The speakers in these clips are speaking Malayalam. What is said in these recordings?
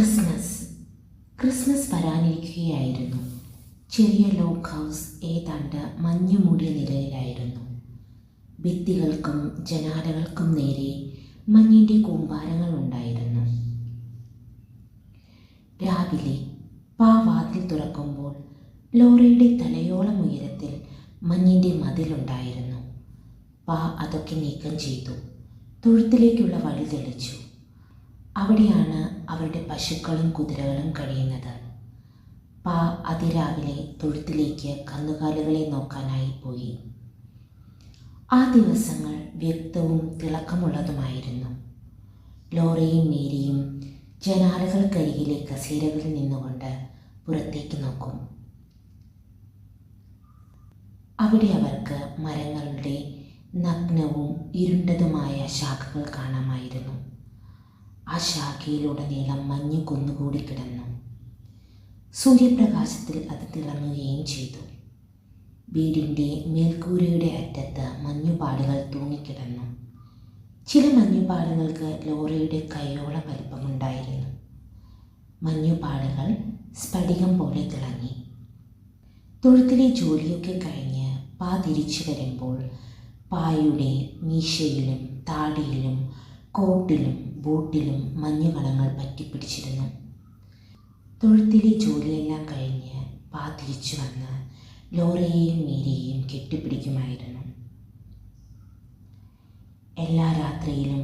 ക്രിസ്മസ്. ക്രിസ്മസ് വരാനിരിക്കുകയായിരുന്നു. ചെറിയ ലോക്ക് ഹൗസ് ഏതാണ്ട് മഞ്ഞു മൂടിയ നിലയിലായിരുന്നു. ഭിത്തികൾക്കും ജനാലകൾക്കും നേരെ മഞ്ഞിന്റെ കൂമ്പാരങ്ങൾ ഉണ്ടായിരുന്നു. രാവിലെ പാ വാതിൽ തുറക്കുമ്പോൾ ലോറയുടെ തലയോളം ഉയരത്തിൽ മഞ്ഞിന്റെ മതിലുണ്ടായിരുന്നു പാ അതൊക്കെ നീക്കം ചെയ്തു. തൊഴുത്തിലേക്കുള്ള വഴി തെളിച്ചു. അവിടെയാണ് അവരുടെ പശുക്കളും കുതിരകളും കഴിയുന്നത്. പാ അതിരാവിലെ തൊഴുത്തിലേക്ക് കന്നുകാലികളെ നോക്കാനായി പോയി. ആ ദിവസങ്ങൾ വ്യക്തവും തിളക്കമുള്ളതുമായിരുന്നു. ലോറയും മേരിയും ജനാലകൾക്കരികിലെ കസേരകളിൽ നിന്നുകൊണ്ട് പുറത്തേക്ക് നോക്കും. അവിടെ അവർക്ക് മരങ്ങളുടെ നഗ്നവും ഇരുണ്ടതുമായ ശാഖകൾ കാണാമായിരുന്നു. ആ ശാഖയിലുടനീളം മഞ്ഞ് കുന്നുകൂടി കിടന്നു. സൂര്യപ്രകാശത്തിൽ അത് തിളങ്ങുകയും ചെയ്തു. വീടിന്റെ മേൽക്കൂരയുടെ അറ്റത്ത് മഞ്ഞുപാടുകൾ തൂങ്ങിക്കിടന്നു. ചില മഞ്ഞുപാടുകൾക്ക് ലോറിയുടെ കൈയോള വലിപ്പമുണ്ടായിരുന്നു. മഞ്ഞുപാടുകൾ സ്ഫടികം പോലെ തിളങ്ങി. തൊഴുത്തിലെ ജോലിയൊക്കെ കഴിഞ്ഞ് പാ തിരിച്ചു വരുമ്പോൾ പായുടെ മീശയിലും താടിയിലും കോട്ടിലും ബൂട്ടിലും മഞ്ഞുകളങ്ങൾ പറ്റിപ്പിടിച്ചിരുന്നു. തൊഴുത്തിലെ ജോലിയെല്ലാം കഴിഞ്ഞ് പാ തിരിച്ചു വന്ന് ലോറയെയും മീരയെയും കെട്ടിപ്പിടിക്കുമായിരുന്നു. എല്ലാ രാത്രിയിലും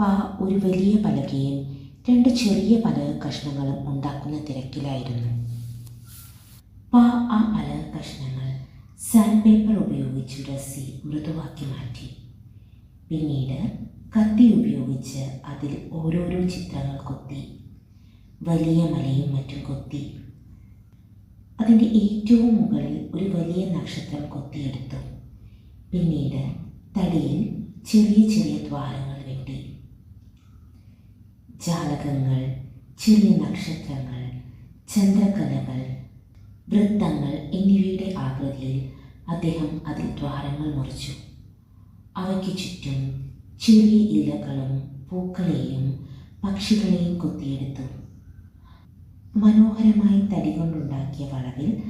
പാ ഒരു വലിയ പലകയും രണ്ട് ചെറിയ പലക കഷ്ണങ്ങളും ഉണ്ടാക്കുന്ന തിരക്കിലായിരുന്നു. പാ ആ പലക കഷ്ണങ്ങൾ സാൻഡ് പേപ്പർ ഉപയോഗിച്ച് ഉരസി മൃദുവാക്കി മാറ്റി. പിന്നീട് കത്തി ഉപയോഗിച്ച് അതിൽ ഓരോരോ ചിത്രങ്ങൾ കൊത്തി. വലിയ മലയും മറ്റും കൊത്തി. അതിന്റെ ഏറ്റവും മുകളിൽ ഒരു വലിയ നക്ഷത്രം കൊത്തിയെടുത്തു. പിന്നീട് തടിയിൽ ചെറിയ ചെറിയ ദ്വാരങ്ങൾ വെട്ടി. ജാലകങ്ങൾ ചെറിയ നക്ഷത്രങ്ങൾ ചന്ദ്രകലകൾ വൃത്തങ്ങൾ എന്നിവയുടെ ആകൃതിയിൽ അദ്ദേഹം അതിൽ ദ്വാരങ്ങൾ മുറിച്ചു. അവയ്ക്ക് ചുറ്റും ചെറിയ ഇലകളും പൂക്കളെയും പക്ഷികളെയും കൊത്തിയെടുത്തു. മനോഹരമായി തടി കൊണ്ടുണ്ടാക്കിയ വളവിൽ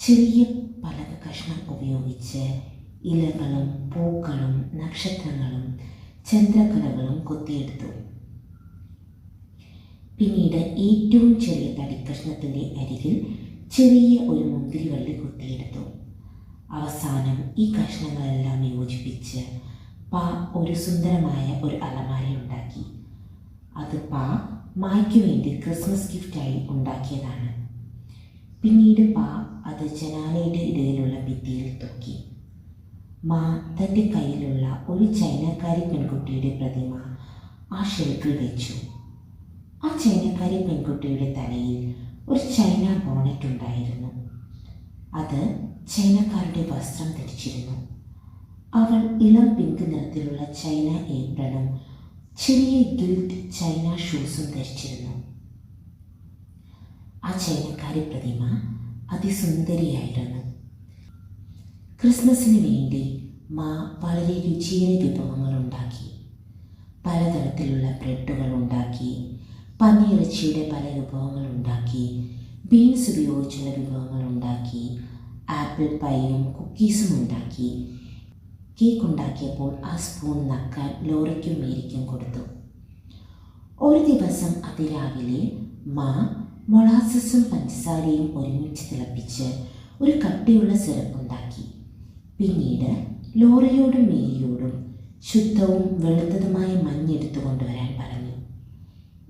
ചെറിയ പലക കഷ്ണം ഉപയോഗിച്ച് ഇലകളും പൂക്കളും നക്ഷത്രങ്ങളും ചന്ദ്രകലകളും കൊത്തിയെടുത്തു. പിന്നീട് ഏറ്റവും ചെറിയ തടിക്കഷ്ണത്തിന്റെ അരികിൽ ചെറിയ ഒരു മുന്തിരിവള്ളി കൊത്തിയെടുത്തു. അവസാനം ഈ കഷ്ണങ്ങളെല്ലാം യോജിപ്പിച്ച് പാ ഒരു സുന്ദരമായ ഒരു അലമാര ഉണ്ടാക്കി. അത് പാ മായ്ക്ക് വേണ്ടി ക്രിസ്മസ് ഗിഫ്റ്റായി ഉണ്ടാക്കിയതാണ്. പിന്നീട് പാ അത് ജനാലയുടെ ഇടയിലുള്ള ഭിത്തിയിൽ തൂക്കി. മാ തന്റെ കയ്യിലുള്ള ഒരു ചൈനക്കാരി പെൺകുട്ടിയുടെ പ്രതിമ ആ ഷെൽഫിൽ വെച്ചു. ആ ചൈനക്കാരി പെൺകുട്ടിയുടെ തലയിൽ ഒരു ചൈന ബോണറ്റ് ഉണ്ടായിരുന്നു. അത് ചൈനക്കാരുടെ വസ്ത്രം ധരിച്ചിരുന്നു. അവൾ ഇളം പിങ്ക് നിറത്തിലുള്ള ചൈന ഏപ്രണും ചെറിയ ഗിൽറ്റ് ചൈന ഷൂസും ധരിച്ചിരുന്നു. ആ ചൈനക്കാരി പ്രതിമ അതിസുന്ദരിയായിരുന്നു. ക്രിസ്മസിന് വേണ്ടി മാ വളരെ രുചിയേറിയ വിഭവങ്ങൾ ഉണ്ടാക്കി. പലതരത്തിലുള്ള ബ്രെഡുകൾ ഉണ്ടാക്കി പന്നിയിറച്ചിയുടെ പല വിഭവങ്ങൾ ഉണ്ടാക്കി ബീൻസ് ഉപയോഗിച്ചുള്ള വിഭവങ്ങൾ ഉണ്ടാക്കി ആപ്പിൾ പൈയും കുക്കീസും ഉണ്ടാക്കി. കേക്ക് ഉണ്ടാക്കിയപ്പോൾ ആ സ്പൂൺ നക്കാൻ ലോറയ്ക്കും മേരിക്കും കൊടുത്തു. ഒരു ദിവസം അതിരാവിലെ മാ മൊളാസസും പഞ്ചസാരയും ഒരുമിച്ച് തിളപ്പിച്ച് ഒരു കട്ടിയുള്ള സിറപ്പ് ഉണ്ടാക്കി. പിന്നീട് ലോറയോടും മേരിയോടും ശുദ്ധവും വെളുത്തതുമായ മഞ്ഞെടുത്തു കൊണ്ടുവരാൻ പറഞ്ഞു.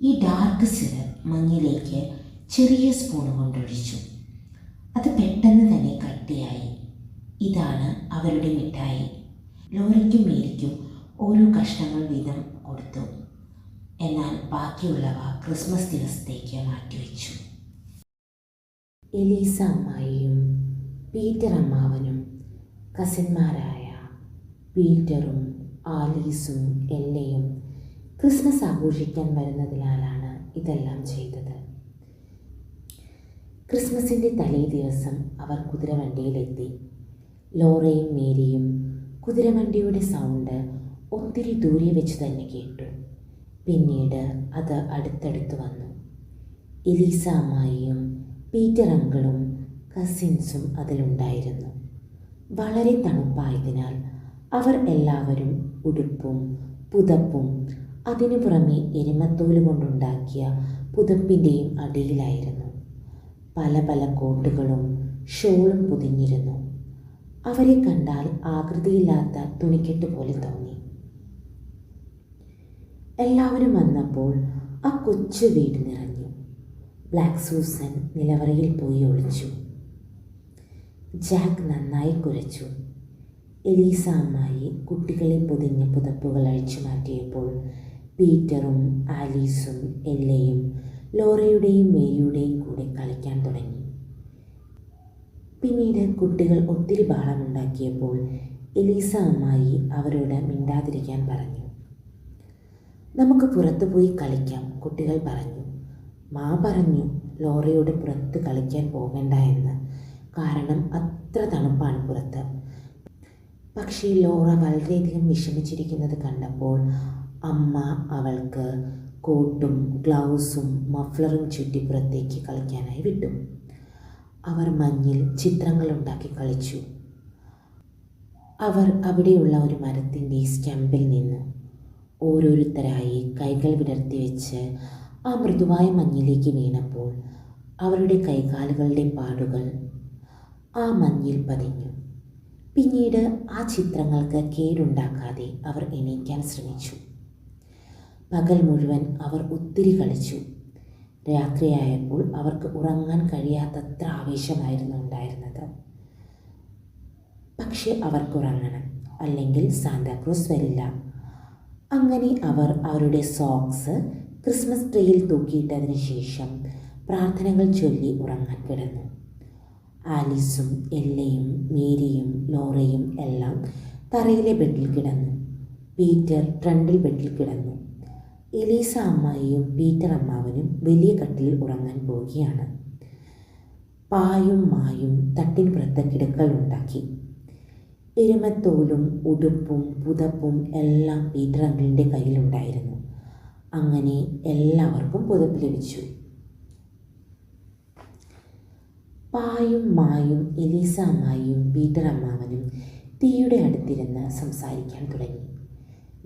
ഈ ഡാർക്ക് സിറപ്പ് മഞ്ഞിലേക്ക് ചെറിയ സ്പൂൺ കൊണ്ടൊഴിച്ചു. അത് പെട്ടെന്ന് തന്നെ കട്ടിയായി. ഇതാണ് അവരുടെ മിഠായി. ലോറിക്കും മേരിക്കും ഓരോ കഷ്ണങ്ങൾ വീതം കൊടുത്തു. എന്നാൽ ബാക്കിയുള്ളവ ക്രിസ്മസ് ദിവസത്തേക്ക് മാറ്റിവെച്ചു. എലീസ അമ്മായിയും പീറ്റർ അമ്മാവനും കസിന്മാരായ പീറ്ററും ആലീസും എല്ലയും ക്രിസ്മസ് ആഘോഷിക്കാൻ വരുന്നതിനാലാണ് ഇതെല്ലാം ചെയ്തത്. ക്രിസ്മസിന്റെ തലേ ദിവസം അവർ കുതിരവണ്ടിയിലെത്തി. ലോറയും മേരിയും കുതിരവണ്ടിയുടെ സൗണ്ട് ഒത്തിരി ദൂരെ വെച്ച് തന്നെ കേട്ടു. പിന്നീട് അത് അടുത്തടുത്ത് വന്നു. എലീസ അമ്മായിയും പീറ്റർ അങ്കിളും കസിൻസും അതിലുണ്ടായിരുന്നു. വളരെ തണുപ്പായതിനാൽ അവർ എല്ലാവരും ഉടുപ്പും പുതപ്പും അതിനു പുറമെ എരുമത്തോൽ കൊണ്ടുണ്ടാക്കിയ പുതപ്പിന്റെയും അടിയിലായിരുന്നു. പല പല കോട്ടുകളും ഷോളും പൊതിഞ്ഞിരുന്നു. അവരെ കണ്ടാൽ ആകൃതിയില്ലാത്ത തുണിക്കെട്ട് പോലെ തോന്നി. എല്ലാവരും വന്നപ്പോൾ ആ കൊച്ചു വീട് നിറഞ്ഞു. ബ്ലാക്ക് സൂസൻ നിലവറയിൽ പോയി ഒളിച്ചു. ജാക്ക് നന്നായി കുരച്ചു. എലീസ അമ്മായി കുട്ടികളെ പൊതിഞ്ഞ പുതപ്പുകൾ അഴിച്ചു മാറ്റിയപ്പോൾ പീറ്ററും ആലീസും എല്ലയും ലോറയുടെയും മേരിയുടെയും കൂടെ കളിക്കാൻ തുടങ്ങി. പിന്നീട് കുട്ടികൾ ഒത്തിരി ബഹളമുണ്ടാക്കിയപ്പോൾ എലീസ അമ്മായി അവരോട് മിണ്ടാതിരിക്കാൻ പറഞ്ഞു. നമുക്ക് പുറത്തു പോയി കളിക്കാം കുട്ടികൾ പറഞ്ഞു. മാ പറഞ്ഞു ലോറയോട് പുറത്ത് കളിക്കാൻ പോകണ്ട എന്ന്. കാരണം അത്ര തണുപ്പാണ് പുറത്ത്. പക്ഷേ ലോറ വളരെയധികം വിഷമിച്ചിരിക്കുന്നത് കണ്ടപ്പോൾ അമ്മ അവൾക്ക് കോട്ടും ഗ്ലൗസും മഫ്ലറും ചുറ്റി പുറത്തേക്ക് കളിക്കാനായി വിട്ടു. അവർ മഞ്ഞിൽ ചിത്രങ്ങൾ ഉണ്ടാക്കി കളിച്ചു. അവർ അവിടെയുള്ള ഒരു മരത്തിന്റെ സ്റ്റമ്പിൽ നിന്ന്. ഓരോരുത്തരായി കൈകൾ വിടർത്തി വെച്ച് ആ മൃദുവായ മഞ്ഞിലേക്ക് വീണപ്പോൾ അവരുടെ കൈകാലുകളുടെ പാടുകൾ ആ മഞ്ഞിൽ പതിഞ്ഞു. പിന്നീട് ആ ചിത്രങ്ങൾക്ക് കേടുണ്ടാക്കാതെ അവർ എണീക്കാൻ ശ്രമിച്ചു. പകൽ മുഴുവൻ അവർ ഒത്തിരി കളിച്ചു. രാത്രിയായപ്പോൾ അവർക്ക് ഉറങ്ങാൻ കഴിയാത്തത്ര ആവേശമായിരുന്നു ഉണ്ടായിരുന്നത്. പക്ഷെ അവർക്ക് ഉറങ്ങണം അല്ലെങ്കിൽ സാന്താക്രൂസ് വരില്ല. അങ്ങനെ അവർ അവരുടെ സോക്സ് ക്രിസ്മസ് ട്രീയിൽ തൂക്കിയിട്ടതിന് ശേഷം പ്രാർത്ഥനകൾ ചൊല്ലി ഉറങ്ങാൻ കിടന്നു. ആലിസും എല്ലയും മേരിയും ലോറയും എല്ലാം തറയിലെ ബെഡിൽ കിടന്നു. പീറ്റർ ഫ്രണ്ടിൽ ബെഡിൽ കിടന്നു. എലീസ അമ്മായിയും പീറ്റർ അമ്മാവനും വലിയ കട്ടിലിൽ ഉറങ്ങാൻ പോവുകയാണ്. പായും മായും തട്ടിൻ പുറത്ത് കിടക്കൾ ഉണ്ടാക്കി. എരുമത്തോലും ഉടുപ്പും പുതപ്പും എല്ലാം പീറ്റർ അങ്കിളിന്റെ കയ്യിലുണ്ടായിരുന്നു. അങ്ങനെ എല്ലാവർക്കും പുതപ്പ് ലഭിച്ചു. പായും മായും എലീസ അമ്മായിയും പീറ്റർ അമ്മാവനും തീയുടെ അടുത്തിരുന്ന് സംസാരിക്കാൻ തുടങ്ങി.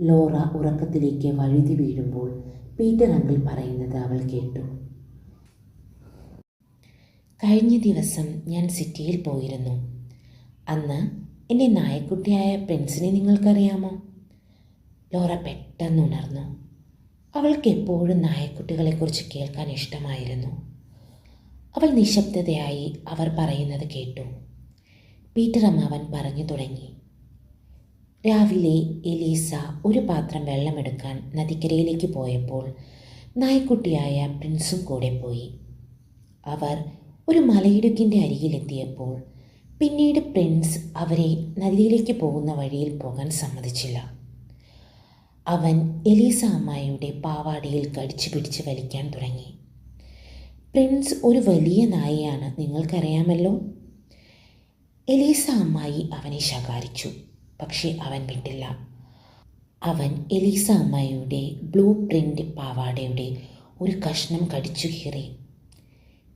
ലോറ ഉറക്കത്തിലേക്ക് വഴുതി വീഴുമ്പോൾ പീറ്റർ അങ്കിൾ പറയുന്നത് അവൾ കേട്ടു. കഴിഞ്ഞ ദിവസം ഞാൻ സിറ്റിയിൽ പോയിരുന്നു. അന്ന് എന്റെ നായക്കുട്ടിയായ പ്രിൻസിനെ നിങ്ങൾക്കറിയാമോ? ലോറ പെട്ടെന്ന് ഉണർന്നു. അവൾക്ക് എപ്പോഴും നായക്കുട്ടികളെക്കുറിച്ച് കേൾക്കാൻ ഇഷ്ടമായിരുന്നു. അവൾ നിശബ്ദതയായി അവർ പറയുന്നത് കേട്ടു. പീറ്റർ അമ്മാവൻ പറഞ്ഞു തുടങ്ങി. രാവിലെ എലീസ ഒരു പാത്രം വെള്ളമെടുക്കാൻ നദിക്കരയിലേക്ക് പോയപ്പോൾ നായ്ക്കുട്ടിയായ പ്രിൻസും കൂടെ പോയി. അവർ ഒരു മലയിടുക്കിന്റെ അരികിലെത്തിയപ്പോൾ പിന്നീട് പ്രിൻസ് അവരെ നദിയിലേക്ക് പോകുന്ന വഴിയിൽ പോകാൻ സമ്മതിച്ചില്ല. അവൻ എലീസ അമ്മായിയുടെ പാവാടിയിൽ കടിച്ചു പിടിച്ച് വലിക്കാൻ തുടങ്ങി. പ്രിൻസ് ഒരു വലിയ നായയാണ് നിങ്ങൾക്കറിയാമല്ലോ? എലീസ അമ്മായി അവനെ ശകാരിച്ചു. പക്ഷേ അവൻ വിട്ടില്ല അവൻ എലീസ അമ്മയുടെ ബ്ലൂ പ്രിന്റ് പാവാടയുടെ ഒരു കഷ്ണം കടിച്ചു കീറി.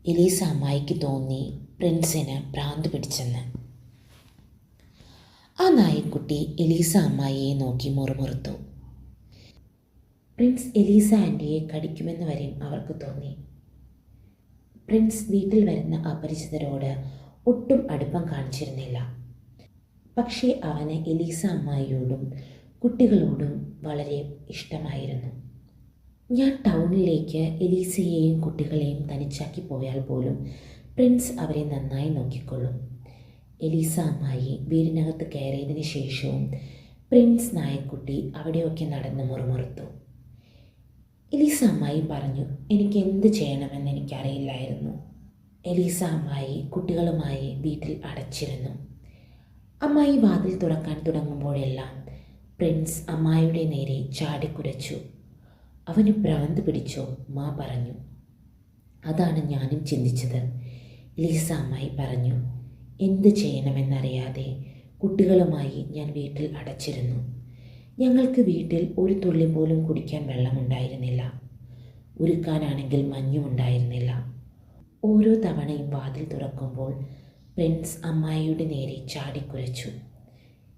എലീസ അമ്മായിക്ക് തോന്നി പ്രിൻസിന് ഭ്രാന്ത് പിടിച്ചെന്ന്. ആ നായക്കുട്ടി എലീസ അമ്മായിയെ നോക്കി മുറുമുറുത്തു. പ്രിൻസ് എലീസ ആന്റിയെ കടിക്കുമെന്ന് വരെയും അവർക്ക് തോന്നി. പ്രിൻസ് വീട്ടിൽ വരുന്ന അപരിചിതരോട് ഒട്ടും അടുപ്പം കാണിച്ചിരുന്നില്ല. പക്ഷേ അവന് എലീസ അമ്മായിയോടും കുട്ടികളോടും വളരെ ഇഷ്ടമായിരുന്നു. ഞാൻ ടൗണിലേക്ക് എലീസയെയും കുട്ടികളെയും തനിച്ചാക്കി പോയാൽ പോലും പ്രിൻസ് അവരെ നന്നായി നോക്കിക്കൊള്ളും. എലീസ അമ്മായി വീടിനകത്ത് കയറിയതിന് ശേഷവും പ്രിൻസ് നായക്കുട്ടി അവിടെയൊക്കെ നടന്ന് മുറുമുറുത്തു. എലീസ അമ്മായി പറഞ്ഞു എനിക്ക് എന്ത് ചെയ്യണമെന്ന് എനിക്കറിയില്ലായിരുന്നു. എലീസ അമ്മായി കുട്ടികളുമായി വീട്ടിൽ അടച്ചിരുന്നു. അമ്മായി വാതിൽ തുറക്കാൻ തുടങ്ങുമ്പോഴെല്ലാം പ്രിൻസ് അമ്മായിയുടെ നേരെ ചാടിക്കുരച്ചു അവന് ഭ്രാന്ത് പിടിച്ചോ മാ പറഞ്ഞു. അതാണ് ഞാനും ചിന്തിച്ചത്. ലീസ അമ്മായി പറഞ്ഞു എന്ത് ചെയ്യണമെന്നറിയാതെ കുട്ടികളുമായി ഞാൻ വീട്ടിൽ അടച്ചിരുന്നു. ഞങ്ങൾക്ക് വീട്ടിൽ ഒരു തുള്ളി പോലും കുടിക്കാൻ വെള്ളമുണ്ടായിരുന്നില്ല. ഉരുക്കാനാണെങ്കിൽ മഞ്ഞുമുണ്ടായിരുന്നില്ല ഓരോ തവണയും വാതിൽ തുറക്കുമ്പോൾ പ്രിൻസ് അമ്മായിയുടെ നേരെ ചാടിക്കുരച്ചു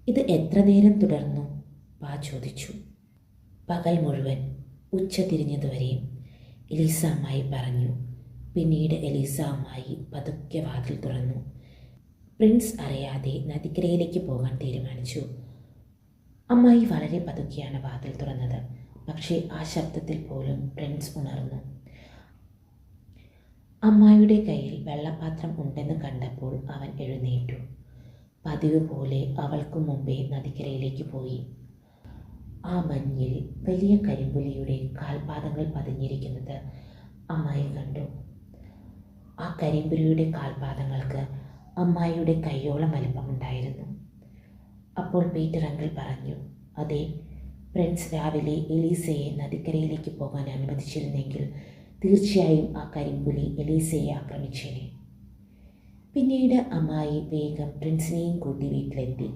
ഇത് എത്ര നേരം തുടർന്നു? പാ ചോദിച്ചു. പകൽ മുഴുവൻ ഉച്ച തിരിഞ്ഞതുവരെയും എലീസ അമ്മായി പറഞ്ഞു. പിന്നീട് എലീസ അമ്മായി പതുക്കെ വാതിൽ തുറന്നു. പ്രിൻസ് അറിയാതെ നദിക്കരയിലേക്ക് പോകാൻ തീരുമാനിച്ചു. അമ്മായി വളരെ പതുക്കെയാണ് വാതിൽ തുറന്നത്. പക്ഷേ ആ ശബ്ദത്തിൽ പോലും പ്രിൻസ് ഉണർന്നു. അമ്മായിയുടെ കയ്യിൽ വെള്ളപാത്രം ഉണ്ടെന്ന് കണ്ടപ്പോൾ അവൻ എഴുന്നേറ്റു. പതിവ് പോലെ അവൾക്കു മുമ്പേ നദിക്കരയിലേക്ക് പോയി. ആ മഞ്ഞിൽ വലിയ കരിമ്പുലിയുടെ കാൽപാദങ്ങൾ പതിഞ്ഞിരിക്കുന്നത് അമ്മായി കണ്ടു. ആ കരിമ്പുലിയുടെ കാൽപാദങ്ങൾക്ക് അമ്മായിയുടെ കയ്യോളം വലിപ്പമുണ്ടായിരുന്നു അപ്പോൾ പീറ്റർ അങ്കിൾ പറഞ്ഞു അതെ പ്രിൻസ് രാവിലെ എലീസയെ നദിക്കരയിലേക്ക് പോകാൻ അനുവദിച്ചിരുന്നെങ്കിൽ തീർച്ചയായും ആ കരിമ്പുലി എലീസയെ ആക്രമിച്ചേനെ. പിന്നീട് അമ്മായി വേഗം പ്രിൻസിനെയും കൂട്ടി വീട്ടിലെത്തി.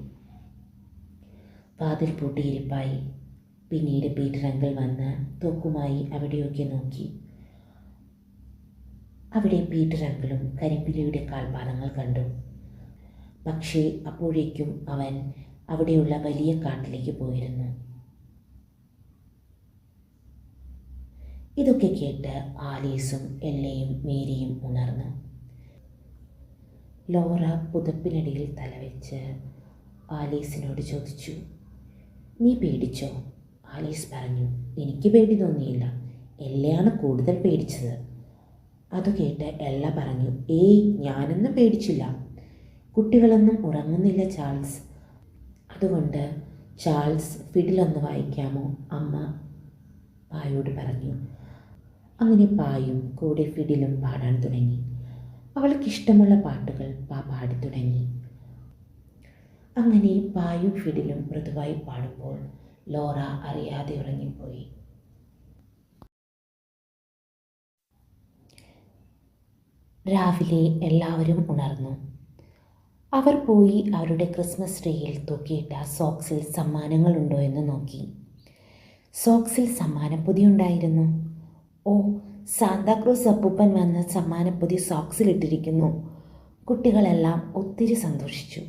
വാതിൽ പൂട്ടിയിരിപ്പായി. പിന്നീട് പീറ്റർ അങ്കിൾ വന്ന് തോക്കുമായി അവിടെയൊക്കെ നോക്കി. അവിടെ പീറ്റർ അങ്കിളും കരിമ്പിലിയുടെ കാൽപാദങ്ങൾ കണ്ടു. പക്ഷേ അപ്പോഴേക്കും അവൻ അവിടെയുള്ള വലിയ കാട്ടിലേക്ക് പോയിരുന്നു. ഇതൊക്കെ കേട്ട് ആലീസും എല്ലയും മേരിയും ഉണർന്നു. ലോറ പുതപ്പിനടിയിൽ തലവെച്ച് ആലീസിനോട് ചോദിച്ചു നീ പേടിച്ചോ? ആലീസ് പറഞ്ഞു എനിക്ക് പേടി തോന്നിയില്ല. എല്ലയാണ് കൂടുതൽ പേടിച്ചത്. അത് കേട്ട് എല്ല പറഞ്ഞു ഏയ് ഞാനൊന്നും പേടിച്ചില്ല. കുട്ടികളൊന്നും ഉറങ്ങുന്നില്ല ചാൾസ്. അതുകൊണ്ട് ചാൾസ് ഫിഡിലൊന്ന് വായിക്കാമോ? അമ്മ പായോട് പറഞ്ഞു അങ്ങനെ പായും കൂടെ ഫിഡിലും പാടാൻ തുടങ്ങി. അവൾക്ക് ഇഷ്ടമുള്ള പാട്ടുകൾ പാ പാടി തുടങ്ങി. അങ്ങനെ പായും ഫിഡിലും മൃദുവായി പാടുമ്പോൾ ലോറ അറിയാതെ ഉറങ്ങിപ്പോയി. രാവിലെ എല്ലാവരും ഉണർന്നു. അവർ പോയി അവരുടെ ക്രിസ്മസ് ട്രീയിൽ തൂക്കിയിട്ട സോക്സിൽ സമ്മാനങ്ങളുണ്ടോ എന്ന് നോക്കി. സോക്സിൽ സമ്മാനപ്പൊതി ഉണ്ടായിരുന്നു ഓ സാന്താക്രൂസ് അപ്പൂപ്പൻ വന്ന് സമ്മാനപ്പൊതി സോക്സിലിട്ടിരിക്കുന്നു കുട്ടികളെല്ലാം ഒത്തിരി സന്തോഷിച്ചു.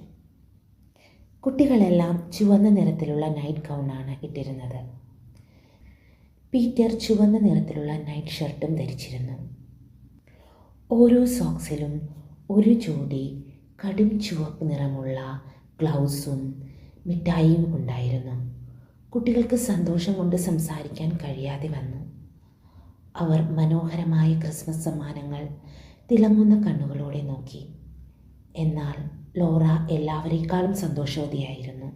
കുട്ടികളെല്ലാം ചുവന്ന നിറത്തിലുള്ള നൈറ്റ് ഗൗണാണ് ഇട്ടിരുന്നത്. പീറ്റർ ചുവന്ന നിറത്തിലുള്ള നൈറ്റ് ഷർട്ടും ധരിച്ചിരുന്നു. ഓരോ സോക്സിലും ഒരു ജോഡി കടും ചുവപ്പ് നിറമുള്ള ഗ്ലൗസും മിഠായിയും ഉണ്ടായിരുന്നു. കുട്ടികൾക്ക് സന്തോഷം കൊണ്ട് സംസാരിക്കാൻ കഴിയാതെ വന്നു. അവർ മനോഹരമായ ക്രിസ്മസ് സമ്മാനങ്ങൾ തിളങ്ങുന്ന കണ്ണുകളോടെ നോക്കി. എന്നാൽ ലോറ എല്ലാവരേക്കാളും സന്തോഷവതിയായിരുന്നു.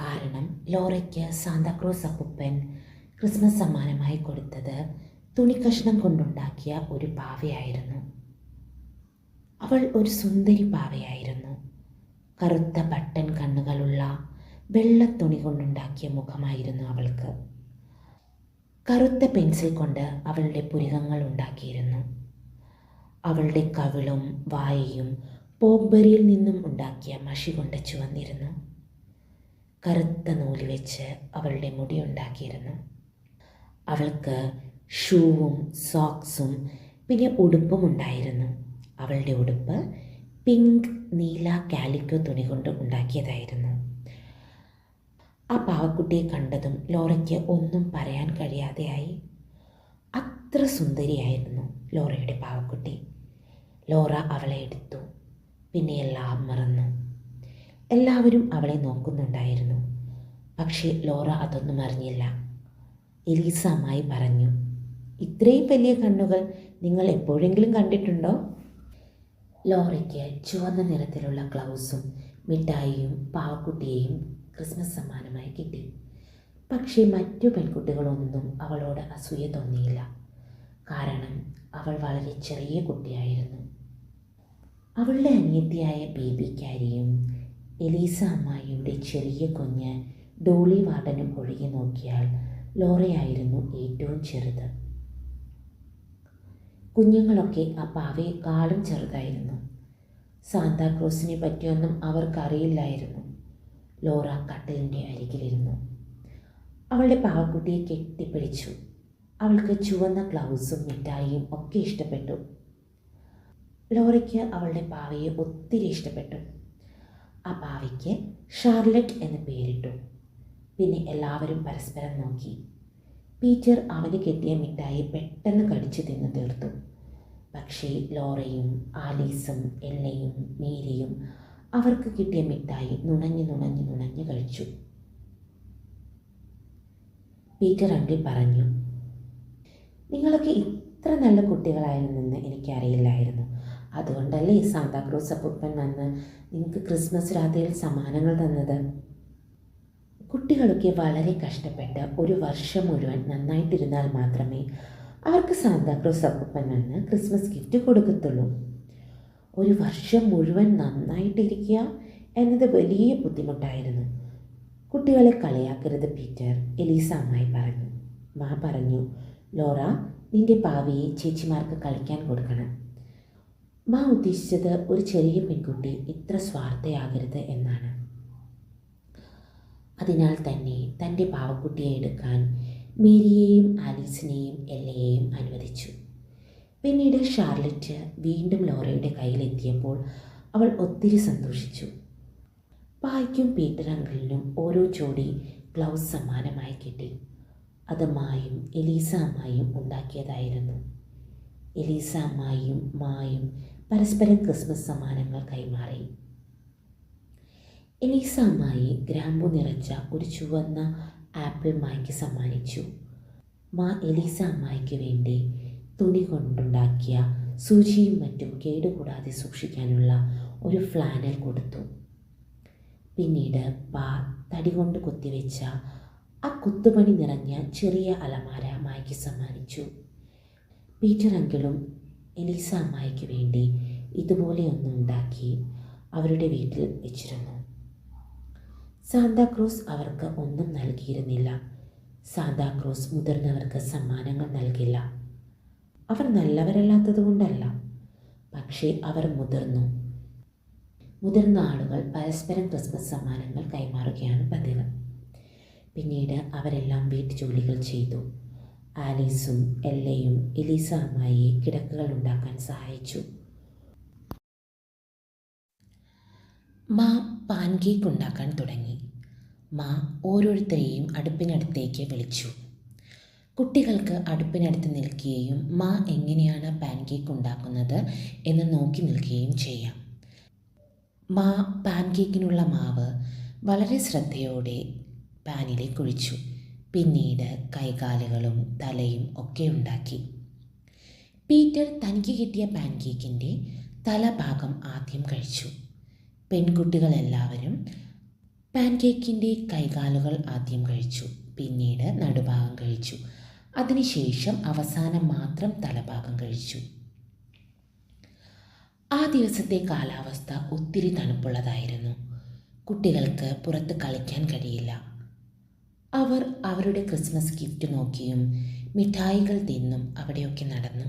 കാരണം ലോറയ്ക്ക് സാന്താക്രോസ് അപ്പുപ്പൻ ക്രിസ്മസ് സമ്മാനമായി കൊടുത്തത് തുണിക്കഷ്ണം കൊണ്ടുണ്ടാക്കിയ ഒരു പാവയായിരുന്നു. അവൾ ഒരു സുന്ദരി പാവയായിരുന്നു. കറുത്ത ബട്ടൺ കണ്ണുകളുള്ള വെള്ള തുണി കൊണ്ടുണ്ടാക്കിയ മുഖമായിരുന്നു അവൾക്ക്. കറുത്ത പെൻസിൽ കൊണ്ട് അവളുടെ പുരികങ്ങൾ ഉണ്ടാക്കിയിരുന്നു. അവളുടെ കവിളും വായയും പോക്ബറിയിൽ നിന്നും ഉണ്ടാക്കിയ മഷി കൊണ്ട് ചുവന്നിരുന്നു. കറുത്ത നൂൽ വെച്ച് അവളുടെ മുടി ഉണ്ടാക്കിയിരുന്നു. അവൾക്ക് ഷൂവും സോക്സും പിന്നെ ഉടുപ്പും ഉണ്ടായിരുന്നു. അവളുടെ ഉടുപ്പ് പിങ്ക് നീല കാലിക്കോ തുണി കൊണ്ട് ഉണ്ടാക്കിയതായിരുന്നു. ആ പാവക്കുട്ടിയെ കണ്ടതും ലോറയ്ക്ക് ഒന്നും പറയാൻ കഴിയാതെയായി. അത്ര സുന്ദരിയായിരുന്നു ലോറയുടെ പാവക്കുട്ടി. ലോറ അവളെ എടുത്തു. പിന്നെ എല്ലാം മറന്നു. എല്ലാവരും അവളെ നോക്കുന്നുണ്ടായിരുന്നു. പക്ഷേ ലോറ അതൊന്നും അറിഞ്ഞില്ല. എലീസ അമ്മായി പറഞ്ഞു ഇത്രയും വലിയ കണ്ണുകൾ നിങ്ങൾ എപ്പോഴെങ്കിലും കണ്ടിട്ടുണ്ടോ? ലോറയ്ക്ക് ചുവന്ന നിറത്തിലുള്ള ഗ്ലൗസും മിഠായിയും പാവക്കുട്ടിയെയും ക്രിസ്മസ് സമ്മാനമായി കിട്ടി. പക്ഷേ മറ്റു പെൺകുട്ടികളൊന്നും അവളോട് അസൂയ തോന്നിയില്ല. കാരണം അവൾ വളരെ ചെറിയ കുട്ടിയായിരുന്നു. അവളുടെ അനിയത്തിയായ ബേബി കാരിയും എലീസ അമ്മായിയുടെ ചെറിയ കുഞ്ഞ് ഡോളി വാർഡനും ഒഴുകി നോക്കിയാൽ ലോറയായിരുന്നു ഏറ്റവും ചെറുത്. കുഞ്ഞുങ്ങളൊക്കെ ആ പാവയെക്കാളും ചെറുതായിരുന്നു. സാന്താക്രോസിനെ പറ്റിയൊന്നും അവർക്കറിയില്ലായിരുന്നു. ലോറ കട്ടലിന്റെ അരികിലിരുന്നു. അവളുടെ പാവക്കുട്ടിയെ കെട്ടിപ്പിടിച്ചു. അവൾക്ക് ചുവന്ന ഗ്ലൗസും മിഠായിയും ഒക്കെ ഇഷ്ടപ്പെട്ടു. ലോറയ്ക്ക് അവളുടെ പാവയെ ഒത്തിരി ഇഷ്ടപ്പെട്ടു. ആ പാവയ്ക്ക് ഷാർലറ്റ് എന്ന് പേരിട്ടു. പിന്നെ എല്ലാവരും പരസ്പരം നോക്കി. പീറ്റർ അവന് കിട്ടിയ മിഠായി പെട്ടെന്ന് കടിച്ചു തിന്നു തീർത്തു. പക്ഷേ ലോറയും ആലീസും എല്ലയും മേരിയും അവർക്ക് കിട്ടിയ മിഠായി നുണഞ്ഞ് നുണഞ്ഞ് നുണഞ്ഞ് കഴിച്ചു. പീറ്റർ അങ്കിൾ പറഞ്ഞു നിങ്ങളൊക്കെ ഇത്ര നല്ല കുട്ടികളായിരുന്നെന്ന് എനിക്കറിയില്ലായിരുന്നു. അതുകൊണ്ടല്ലേ ഈ സാന്താക്രൂസ് അപ്പൂപ്പൻ വന്ന് നിങ്ങൾക്ക് ക്രിസ്മസ് രാത്രിയിൽ സമ്മാനങ്ങൾ തന്നത്? കുട്ടികളൊക്കെ വളരെ കഷ്ടപ്പെട്ട് ഒരു വർഷം മുഴുവൻ നന്നായിട്ടിരുന്നാൽ മാത്രമേ അവർക്ക് സാന്താക്രൂസ് അപ്പൂപ്പൻ വന്ന് ക്രിസ്മസ് ഗിഫ്റ്റ് കൊടുക്കത്തുള്ളൂ. ഒരു വർഷം മുഴുവൻ നന്നായിട്ടിരിക്കുക എന്നത് വലിയ ബുദ്ധിമുട്ടായിരുന്നു. കുട്ടികളെ കളിയാക്കരുത് പീറ്റർ എലീസ അമ്മായി പറഞ്ഞു. മാ പറഞ്ഞു ലോറ നിന്റെ ഭാവിയെ ചേച്ചിമാർക്ക് കളിക്കാൻ കൊടുക്കണം. മാ ഉദ്ദേശിച്ചത് ഒരു ചെറിയ പെൺകുട്ടി ഇത്ര സ്വാർത്ഥയാകരുത് എന്നാണ്. അതിനാൽ തന്നെ തന്റെ പാവക്കുട്ടിയെ എടുക്കാൻ മേരിയെയും ആലീസിനെയും എല്ലയെയും അനുവദിച്ചു. പിന്നീട് ഷാർലറ്റ് വീണ്ടും ലോറയുടെ കയ്യിലെത്തിയപ്പോൾ അവൾ ഒത്തിരി സന്തോഷിച്ചു. പായ്ക്കും പീറ്റർ അങ്കിളിനും ഓരോ ജോഡി ഗ്ലൗസ് സമ്മാനമായി കിട്ടി. അത് മായും എലീസ അമ്മായും ഉണ്ടാക്കിയതായിരുന്നു. എലീസ അമ്മായും മായും പരസ്പരം ക്രിസ്മസ് സമ്മാനങ്ങൾ കൈമാറി. എലീസ അമ്മായി ഗ്രാമ്പു നിറച്ച ഒരു ചുവന്ന ആപ്പിൾ മായ്ക്ക് സമ്മാനിച്ചു. മാ എലീസ അമ്മായിക്ക് വേണ്ടി തുണി കൊണ്ടുണ്ടാക്കിയ സൂചിയും മറ്റും കേടുകൂടാതെ സൂക്ഷിക്കാനുള്ള ഒരു ഫ്ലാനൽ കൊടുത്തു. പിന്നീട് പാ തടി കൊണ്ട് കുത്തിവെച്ച ആ കുത്തുപണി നിറഞ്ഞ ചെറിയ അലമാര അമ്മായിക്ക് സമ്മാനിച്ചു. പീറ്റർ അങ്കിളും എലീസ അമ്മായിക്ക് വേണ്ടി ഇതുപോലെ ഒന്നുണ്ടാക്കി അവരുടെ വീട്ടിൽ വെച്ചിരുന്നു. സാന്താക്രൂസ് അവർക്ക് ഒന്നും നൽകിയിരുന്നില്ല. സാന്താക്രൂസ് മുതിർന്നവർക്ക് സമ്മാനങ്ങൾ നൽകില്ല. അവർ നല്ലവരല്ലാത്തത് കൊണ്ടല്ല. പക്ഷേ അവർ മുതിർന്നു. മുതിർന്ന ആളുകൾ പരസ്പരം ക്രിസ്മസ് സമ്മാനങ്ങൾ കൈമാറുകയാണ് പതിവ്. പിന്നീട് അവരെല്ലാം വീട്ടുജോലികൾ ചെയ്തു. ആലീസും എല്ലയും എലീസ അമ്മായി കിടക്കുകൾ ഉണ്ടാക്കാൻ സഹായിച്ചു. മാ പാൻകേക്ക് ഉണ്ടാക്കാൻ തുടങ്ങി. മാ ഓരോരുത്തരെയും അടുപ്പിനടുത്തേക്ക് വിളിച്ചു. കുട്ടികൾക്ക് അടുപ്പിനടുത്ത് നിൽക്കുകയും മാ എങ്ങനെയാണ് പാൻകേക്ക് ഉണ്ടാക്കുന്നത്? എന്ന് നോക്കി നിൽക്കുകയും ചെയ്യാം. മാ പാൻകേക്കിനുള്ള മാവ് വളരെ ശ്രദ്ധയോടെ പാനിലേക്ക് ഒഴിച്ചു പിന്നീട് കൈകാലുകളും തലയും ഒക്കെ ഉണ്ടാക്കി. പീറ്റർ തനിക്ക് കിട്ടിയ പാൻകേക്കിന്റെ തലഭാഗം ആദ്യം കഴിച്ചു. പെൺകുട്ടികളെല്ലാവരും പാൻകേക്കിന്റെ കൈകാലുകൾ ആദ്യം കഴിച്ചു. പിന്നീട് നടുഭാഗം കഴിച്ചു. അതിനുശേഷം അവസാനം മാത്രം തലഭാഗം കഴിച്ചു. ആ ദിവസത്തെ കാലാവസ്ഥ ഒത്തിരി തണുപ്പുള്ളതായിരുന്നു. കുട്ടികൾക്ക് പുറത്ത് കളിക്കാൻ കഴിയില്ല. അവർ അവരുടെ ക്രിസ്മസ് ഗിഫ്റ്റ് നോക്കിയും മിഠായികൾ തിന്നും അവിടെയൊക്കെ നടന്നു.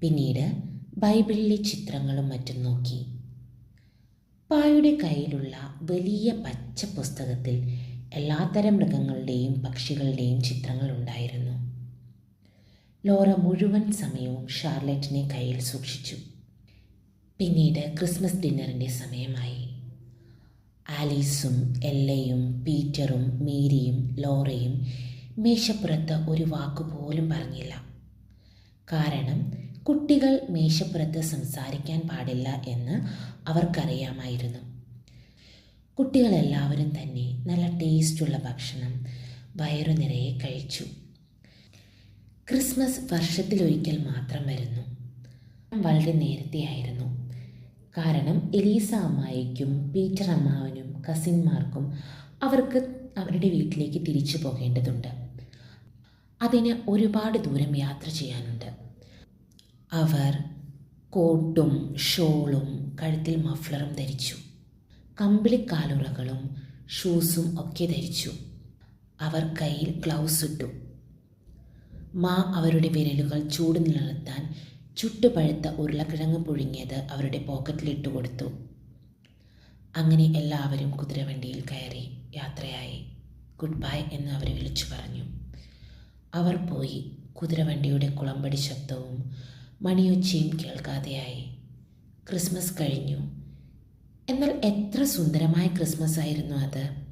പിന്നീട് ബൈബിളിലെ ചിത്രങ്ങളും മറ്റും നോക്കി. പായുടെ കയ്യിലുള്ള വലിയ പച്ച പുസ്തകത്തിൽ എല്ലാത്തരം മൃഗങ്ങളുടെയും പക്ഷികളുടെയും ചിത്രങ്ങൾ ഉണ്ടായിരുന്നു. ലോറ മുഴുവൻ സമയവും ഷാർലറ്റിനെ കയ്യിൽ സൂക്ഷിച്ചു. പിന്നീട് ക്രിസ്മസ് ഡിന്നറിന്റെ സമയമായി. ആലീസും എല്ലയും പീറ്ററും മേരിയും ലോറയും മേശപ്പുറത്ത് ഒരു വാക്കുപോലും പറഞ്ഞില്ല. കാരണം കുട്ടികൾ മേശപ്പുറത്ത് സംസാരിക്കാൻ പാടില്ല എന്ന് അവർക്കറിയാമായിരുന്നു. കുട്ടികളെല്ലാവരും തന്നെ നല്ല ടേസ്റ്റുള്ള ഭക്ഷണം വയറു നിറയെ കഴിച്ചു. ക്രിസ്മസ് വർഷത്തിലൊരിക്കൽ മാത്രം വരുന്നു. വളരെ നേരത്തെയായിരുന്നു. കാരണം എലീസ അമ്മായിക്കും പീറ്റർ അമ്മാവനും കസിന്മാർക്കും അവർക്ക് അവരുടെ വീട്ടിലേക്ക് തിരിച്ചു പോകേണ്ടതുണ്ട്. അതിന് ഒരുപാട് ദൂരം യാത്ര ചെയ്യാനുണ്ട്. അവർ കോട്ടും ഷോളും കഴുത്തിൽ മഫ്ലറും ധരിച്ചു. കമ്പിളിക്കാലുറകളും ഷൂസും ഒക്കെ ധരിച്ചു. അവർ കയ്യിൽ ഗ്ലൗസ് ഇട്ടു. മാ അവരുടെ വിരലുകൾ ചൂട് നിലനിർത്താൻ ചുട്ടുപഴുത്ത ഉരുളക്കിഴങ്ങ് പുഴുങ്ങിയത് അവരുടെ പോക്കറ്റിലിട്ട് കൊടുത്തു. അങ്ങനെ എല്ലാവരും കുതിരവണ്ടിയിൽ കയറി യാത്രയായി. ഗുഡ് ബൈ എന്ന് അവർ വിളിച്ചു പറഞ്ഞു. അവർ പോയി. കുതിരവണ്ടിയുടെ കുളമ്പടി ശബ്ദവും മണിയൊച്ചയും കേൾക്കാതെയായി. ക്രിസ്മസ് കഴിഞ്ഞു. എന്നാൽ എത്ര സുന്ദരമായ ക്രിസ്മസ് ആയിരുന്നു അത്.